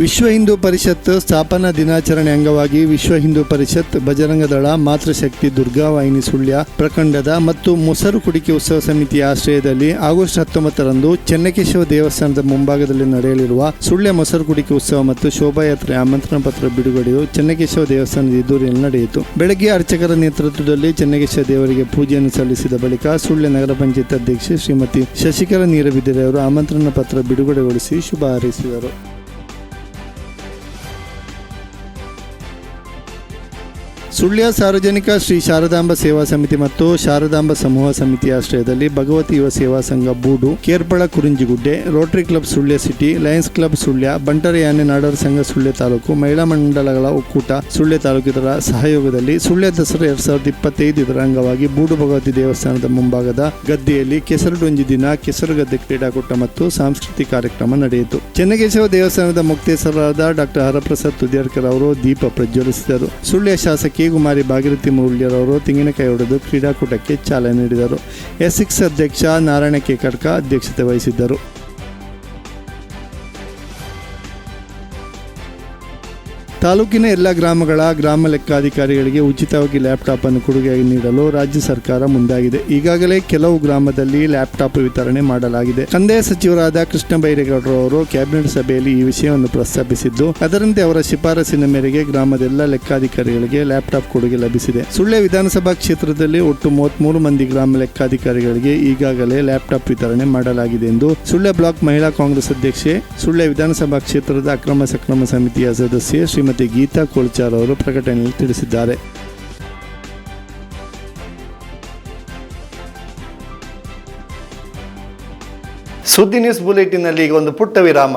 ವಿಶ್ವ ಹಿಂದೂ ಪರಿಷತ್ ಸ್ಥಾಪನಾ ದಿನಾಚರಣೆ ಅಂಗವಾಗಿ ವಿಶ್ವ ಹಿಂದೂ ಪರಿಷತ್ ಬಜರಂಗದಳ ಮಾತೃಶಕ್ತಿ ದುರ್ಗಾವಾಹಿನಿ ಸುಳ್ಯ ಪ್ರಖಂಡದ ಮತ್ತು ಮೊಸರು ಕುಡಿಕೆ ಉತ್ಸವ ಸಮಿತಿಯ ಆಶ್ರಯದಲ್ಲಿ ಆಗಸ್ಟ್ ಹತ್ತೊಂಬತ್ತರಂದು ಚೆನ್ನಕೇಶವ ದೇವಸ್ಥಾನದ ಮುಂಭಾಗದಲ್ಲಿ ನಡೆಯಲಿರುವ ಸುಳ್ಯ ಮೊಸರು ಕುಡಿಕೆ ಉತ್ಸವ ಮತ್ತು ಶೋಭಾಯಾತ್ರೆ ಆಮಂತ್ರಣ ಪತ್ರ ಬಿಡುಗಡೆಯು ಚೆನ್ನಕೇಶವ ದೇವಸ್ಥಾನದ ಎದುರಿನಲ್ಲಿ ನಡೆಯಿತು. ಬೆಳಗ್ಗೆ ಅರ್ಚಕರ ನೇತೃತ್ವದಲ್ಲಿ ಚೆನ್ನಕೇಶವ ದೇವರಿಗೆ ಪೂಜೆಯನ್ನು ಸಲ್ಲಿಸಿದ ಬಳಿಕ ಸುಳ್ಯ ನಗರ ಪಂಚಾಯತ್ ಅಧ್ಯಕ್ಷೆ ಶ್ರೀಮತಿ ನೀರಬಿದ್ದರೆ ಅವರು ಆಮಂತ್ರಣ ಪತ್ರ ಬಿಡುಗಡೆಗೊಳಿಸಿ ಶುಭ ಹಾರೈಸಿದರು. ಸುಳ್ಯ ಸಾರ್ವಜನಿಕ ಶ್ರೀ ಶಾರದಾಂಬ ಸೇವಾ ಸಮಿತಿ ಮತ್ತು ಶಾರದಾಂಬ ಸಮೂಹ ಸಮಿತಿಯ ಆಶ್ರಯದಲ್ಲಿ ಭಗವತಿ ಯುವ ಸೇವಾ ಸಂಘ ಬೂಡು, Kerpala Kurinjigudde, rotary club Sullia city, lions club Sullia, ಬಂಟರ ಯಾನೆ ನಾಡರ ಸಂಘ ಸುಳ್ಯ ತಾಲೂಕು, ಮಹಿಳಾ ಮಂಡಲಗಳ ಒಕ್ಕೂಟ ಸುಳ್ಯ ತಾಲೂಕಿನ ಸಹಯೋಗದಲ್ಲಿ ಸುಳ್ಯ ದಸರಾ ಎರಡ್ ಸಾವಿರದ ಇಪ್ಪತ್ತೈದು ಇದರ ಅಂಗವಾಗಿ ಬೂಡು ಭಗವತಿ ದೇವಸ್ಥಾನದ ಮುಂಭಾಗದ ಗದ್ದೆಯಲ್ಲಿ ಕೆಸರುಡೊಂಜಿ ದಿನ, ಕೆಸರು ಗದ್ದೆ ಕ್ರೀಡಾಕೂಟ ಮತ್ತು ಸಾಂಸ್ಕೃತಿಕ ಕಾರ್ಯಕ್ರಮ ನಡೆಯಿತು. ಚೆನ್ನಕೇಶವ ದೇವಸ್ಥಾನದ ಮುಕ್ತೇಶ್ವರರಾದ ಡಾಕ್ಟರ್ ಹರಪ್ರಸಾದ್ ತುದಿಯರ್ಕರ್ ಅವರು ದೀಪ ಪ್ರಜ್ವಲಿಸಿದರು. ಸುಳ್ಯ ಶಾಸಕಿ ಕುಮಾರಿ ಭಾಗೀರಥಿ ಮೌಲ್ಯರವರು ತೆಂಗಿನಕಾಯಿ ಹೊಡೆದು ಕ್ರೀಡಾಕೂಟಕ್ಕೆ ಚಾಲನೆ ನೀಡಿದರು. ಎಸಿಕ್ಸ್ ಸಿಕ್ಸ್ ಅಧ್ಯಕ್ಷ ನಾರಾಯಣ ಕೆ ಕಡ್ಕ ಅಧ್ಯಕ್ಷತೆ ವಹಿಸಿದ್ದರು. ತಾಲೂಕಿನ ಎಲ್ಲ ಗ್ರಾಮಗಳ ಗ್ರಾಮ ಲೆಕ್ಕಾಧಿಕಾರಿಗಳಿಗೆ ಉಚಿತವಾಗಿ ಲ್ಯಾಪ್ಟಾಪ್ ಅನ್ನು ಕೊಡುಗೆಯಾಗಿ ನೀಡಲು ರಾಜ್ಯ ಸರ್ಕಾರ ಮುಂದಾಗಿದೆ. ಈಗಾಗಲೇ ಕೆಲವು ಗ್ರಾಮದಲ್ಲಿ ಲ್ಯಾಪ್ಟಾಪ್ ವಿತರಣೆ ಮಾಡಲಾಗಿದೆ. ಕಂದಾಯ ಸಚಿವರಾದ ಕೃಷ್ಣ ಬೈರೇಗೌಡರವರು ಕ್ಯಾಬಿನೆಟ್ ಸಭೆಯಲ್ಲಿ ಈ ವಿಷಯವನ್ನು ಪ್ರಸ್ತಾಪಿಸಿದ್ದು, ಅದರಂತೆ ಅವರ ಶಿಫಾರಸಿನ ಮೇರೆಗೆ ಗ್ರಾಮದ ಎಲ್ಲ ಲೆಕ್ಕಾಧಿಕಾರಿಗಳಿಗೆ ಲ್ಯಾಪ್ಟಾಪ್ ಕೊಡುಗೆ ಲಭಿಸಿದೆ. ಸುಳ್ಯ ವಿಧಾನಸಭಾ ಕ್ಷೇತ್ರದಲ್ಲಿ ಒಟ್ಟು ಮೂವತ್ಮೂರು ಮಂದಿ ಗ್ರಾಮ ಲೆಕ್ಕಾಧಿಕಾರಿಗಳಿಗೆ ಈಗಾಗಲೇ ಲ್ಯಾಪ್ಟಾಪ್ ವಿತರಣೆ ಮಾಡಲಾಗಿದೆ ಎಂದು ಸುಳ್ಯ ಬ್ಲಾಕ್ ಮಹಿಳಾ ಕಾಂಗ್ರೆಸ್ ಅಧ್ಯಕ್ಷೆ, ಸುಳ್ಯ ವಿಧಾನಸಭಾ ಕ್ಷೇತ್ರದ ಅಕ್ರಮ ಸಕ್ರಮ ಸಮಿತಿಯ ಸದಸ್ಯೆ ಶ್ರೀಮತಿ ಗೀತಾ ಕೋಳ್ಚಾರ್ ಅವರು ಪ್ರಕಟಣೆಯಲ್ಲಿ ತಿಳಿಸಿದ್ದಾರೆ. ಸುದ್ದಿ ನ್ಯೂಸ್ ಬುಲೆಟಿನ್ನಲ್ಲಿ ಈಗ ಒಂದು ಪುಟ್ಟ ವಿರಾಮ.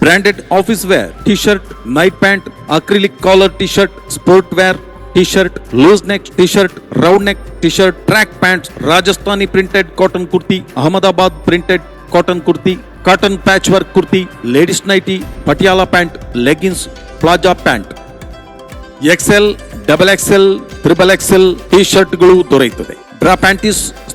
branded office wear T shirt night pant acrylic collar T shirt sport wear T shirt loose neck T shirt round neck T shirt track pants Rajasthani printed cotton kurti Ahmedabad printed cotton kurti cotton patch work kurti ladies nighty Patiala pant leggings palazzo pant XL double XL triple XL T ಶರ್ಟ್ಗಳು ದೊರೆಯುತ್ತದೆ ಬ್ರಾ panties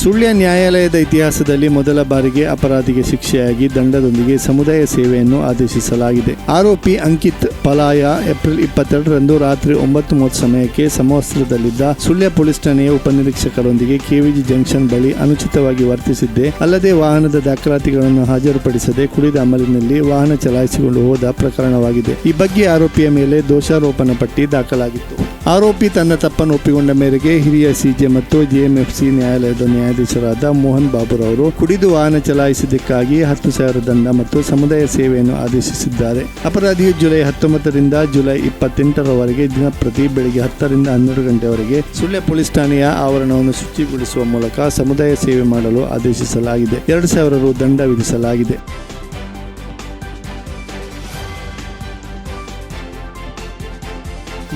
Sullia ನ್ಯಾಯಾಲಯದ ಇತಿಹಾಸದಲ್ಲಿ ಮೊದಲ ಬಾರಿಗೆ ಅಪರಾಧಿಗೆ ಶಿಕ್ಷೆಯಾಗಿ ದಂಡದೊಂದಿಗೆ ಸಮುದಾಯ ಸೇವೆಯನ್ನು ಆದೇಶಿಸಲಾಗಿದೆ. ಆರೋಪಿ ಅಂಕಿತ್ ಪಲಾಯ ಏಪ್ರಿಲ್ ಇಪ್ಪತ್ತೆರಡರಂದು ರಾತ್ರಿ ಒಂಬತ್ತು ಮೂವತ್ತು ಸಮಯಕ್ಕೆ ಸಮವಸ್ತ್ರದಲ್ಲಿದ್ದ ಸುಳ್ಯ ಪೊಲೀಸ್ ಠಾಣೆಯ ಉಪನಿರೀಕ್ಷಕರೊಂದಿಗೆ ಕೆವಿಜಿ ಜಂಕ್ಷನ್ ಬಳಿ ಅನುಚಿತವಾಗಿ ವರ್ತಿಸಿದ್ದೆ. ಅಲ್ಲದೆ ವಾಹನದ ದಾಖಲಾತಿಗಳನ್ನು ಹಾಜರುಪಡಿಸದೆ ಕುಡಿದ ಅಮಲಿನಲ್ಲಿ ವಾಹನ ಚಲಾಯಿಸಿಕೊಂಡು ಹೋದ ಪ್ರಕರಣವಾಗಿದೆ. ಈ ಬಗ್ಗೆ ಆರೋಪಿಯ ಮೇಲೆ ದೋಷಾರೋಪಣ ಪಟ್ಟಿ ದಾಖಲಾಗಿತ್ತು. ಆರೋಪಿ ತನ್ನ ತಪ್ಪನ್ನು ಒಪ್ಪಿಕೊಂಡ ಮೇರೆಗೆ ಹಿರಿಯ ಸಿಜೆ ಮತ್ತು ಜೆಎಂಎಫ್ಸಿ ನ್ಯಾಯಾಲಯದ ನ್ಯಾಯಾಧೀಶರಾದ ಮೋಹನ್ ಬಾಬುರವರು ಕುಡಿದು ವಾಹನ ಚಲಾಯಿಸಿದ್ದಕ್ಕಾಗಿ ಹತ್ತು ಸಾವಿರ ದಂಡ ಮತ್ತು ಸಮುದಾಯ ಸೇವೆಯನ್ನು ಆದೇಶಿಸಿದ್ದಾರೆ. ಅಪರಾಧಿಯು ಜುಲೈ ಹತ್ತೊಂಬತ್ತರಿಂದ ಜುಲೈ ಇಪ್ಪತ್ತೆಂಟರವರೆಗೆ ದಿನಪ್ರತಿ ಬೆಳಗ್ಗೆ ಹತ್ತರಿಂದ ಹನ್ನೆರಡು ಗಂಟೆವರೆಗೆ ಸುಳ್ಯ ಪೊಲೀಸ್ ಠಾಣೆಯ ಆವರಣವನ್ನು ಶುಚಿಗೊಳಿಸುವ ಮೂಲಕ ಸಮುದಾಯ ಸೇವೆ ಮಾಡಲು ಆದೇಶಿಸಲಾಗಿದೆ. ಎರಡು ಸಾವಿರ ರು ದಂಡ ವಿಧಿಸಲಾಗಿದೆ.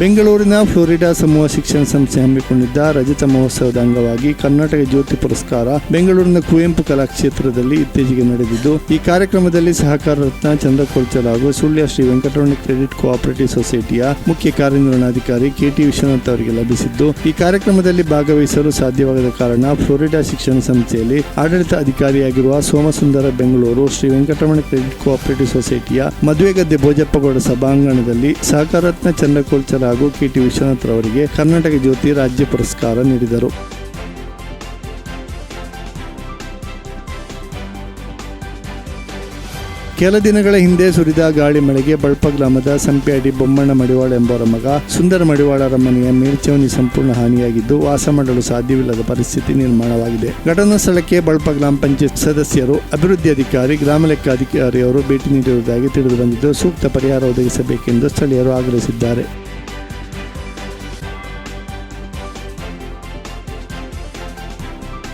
ಬೆಂಗಳೂರಿನ ಫ್ಲೋರಿಡಾ ಸಮೂಹ ಶಿಕ್ಷಣ ಸಂಸ್ಥೆ ಹಮ್ಮಿಕೊಂಡಿದ್ದ ರಜತ ಮಹೋತ್ಸವದ ಅಂಗವಾಗಿ ಕರ್ನಾಟಕ ಜ್ಯೋತಿ ಪುರಸ್ಕಾರ ಬೆಂಗಳೂರಿನ ಕುವೆಂಪು ಕಲಾಕ್ಷೇತ್ರದಲ್ಲಿ ಇತ್ತೀಚೆಗೆ ನಡೆದಿದ್ದು, ಈ ಕಾರ್ಯಕ್ರಮದಲ್ಲಿ ಸಹಕಾರ ರತ್ನ ಚಂದ್ರಕೊಳ್ಚಲ್ ಹಾಗೂ ಸುಳ್ಯ ಶ್ರೀ ವೆಂಕಟರಮಣ ಕ್ರೆಡಿಟ್ ಕೋಆಪರೇಟಿವ್ ಸೊಸೈಟಿಯ ಮುಖ್ಯ ಕಾರ್ಯನಿರ್ವಹಣಾಧಿಕಾರಿ ಕೆಟಿ ವಿಶ್ವನಾಥ್ ಅವರಿಗೆ ಲಭಿಸಿದ್ದು, ಈ ಕಾರ್ಯಕ್ರಮದಲ್ಲಿ ಭಾಗವಹಿಸಲು ಸಾಧ್ಯವಾಗದ ಕಾರಣ ಫ್ಲೋರಿಡಾ ಶಿಕ್ಷಣ ಸಂಸ್ಥೆಯಲ್ಲಿ ಆಡಳಿತ ಅಧಿಕಾರಿಯಾಗಿರುವ ಸೋಮಸುಂದರ ಬೆಂಗಳೂರು ಶ್ರೀ ವೆಂಕಟರಮಣ ಕ್ರೆಡಿಟ್ ಕೋಆಪರೇಟಿವ್ ಸೊಸೈಟಿಯ ಮದುವೆಗದ್ದೆ ಭೋಜಪ್ಪಗೌಡ ಸಭಾಂಗಣದಲ್ಲಿ ಸಹಕಾರ ರತ್ನ ಚಂದ್ರಕೋಲ್ಚರ್ ಹಾಗೂ ಕೆಟಿ ವಿಶ್ವನಾಥ್ ಅವರಿಗೆ ಕರ್ನಾಟಕ ಜ್ಯೋತಿ ರಾಜ್ಯ ಪುರಸ್ಕಾರ ನೀಡಿದರು. ಕೆಲ ದಿನಗಳ ಹಿಂದೆ ಸುರಿದ ಗಾಳಿ ಮಳೆಗೆ ಬಳ್ಪ ಗ್ರಾಮದ ಸಂಪ್ಯಾಡಿ ಬೊಮ್ಮಣ್ಣ ಮಡಿವಾಳ ಎಂಬವರ ಮಗ ಸುಂದರ ಮಡಿವಾಳರ ಮನೆಯ ಮೇಲ್ಛಾವಣಿ ಸಂಪೂರ್ಣ ಹಾನಿಯಾಗಿದ್ದು ವಾಸ ಮಾಡಲು ಸಾಧ್ಯವಿಲ್ಲದ ಪರಿಸ್ಥಿತಿ ನಿರ್ಮಾಣವಾಗಿದೆ. ಘಟನಾ ಸ್ಥಳಕ್ಕೆ ಬಳ್ಪ ಗ್ರಾಮ ಪಂಚಾಯತ್ ಸದಸ್ಯರು, ಅಭಿವೃದ್ಧಿ ಅಧಿಕಾರಿ, ಗ್ರಾಮ ಲೆಕ್ಕಾಧಿಕಾರಿಯವರು ಭೇಟಿ ನೀಡಿರುವುದಾಗಿ ತಿಳಿದುಬಂದಿದ್ದು ಸೂಕ್ತ ಪರಿಹಾರ ಒದಗಿಸಬೇಕೆಂದು ಸ್ಥಳೀಯರು ಆಗ್ರಹಿಸಿದ್ದಾರೆ.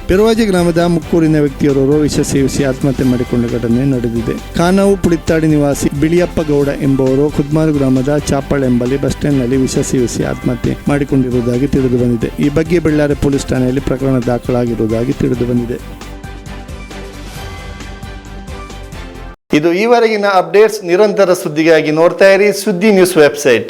ಪೆರುವಾಜಿ ಗ್ರಾಮದ ಮುಕ್ಕೂರಿನ ವ್ಯಕ್ತಿಯೋರ್ವರು ವಿಷ ಸೇವಿಸಿ ಆತ್ಮಹತ್ಯೆ ಮಾಡಿಕೊಂಡ ಘಟನೆ ನಡೆದಿದೆ. ಖಾನಾವು ಪುಳಿತ್ತಾಡಿ ನಿವಾಸಿ ಬಿಳಿಯಪ್ಪ ಗೌಡ ಎಂಬುವರು ಖುದ್ಮಾರು ಗ್ರಾಮದ ಚಾಪಳ್ ಎಂಬಲ್ಲಿ ಬಸ್ ಸ್ಟ್ಯಾಂಡ್ನಲ್ಲಿ ವಿಷ ಸೇವಿಸಿ ಆತ್ಮಹತ್ಯೆ ಮಾಡಿಕೊಂಡಿರುವುದಾಗಿ ತಿಳಿದು ಬಂದಿದೆ ಈ ಬಗ್ಗೆ ಬಳ್ಳಾರಿ ಪೊಲೀಸ್ ಠಾಣೆಯಲ್ಲಿ ಪ್ರಕರಣ ದಾಖಲಾಗಿರುವುದಾಗಿ ತಿಳಿದು ಬಂದಿದೆ ಇದು ಈವರೆಗಿನ ಅಪ್ಡೇಟ್ಸ್ ನಿರಂತರ ಸುದ್ದಿಗಾಗಿ ನೋಡ್ತಾ ಇರಿ ಸುದ್ದಿ ನ್ಯೂಸ್ ವೆಬ್ಸೈಟ್.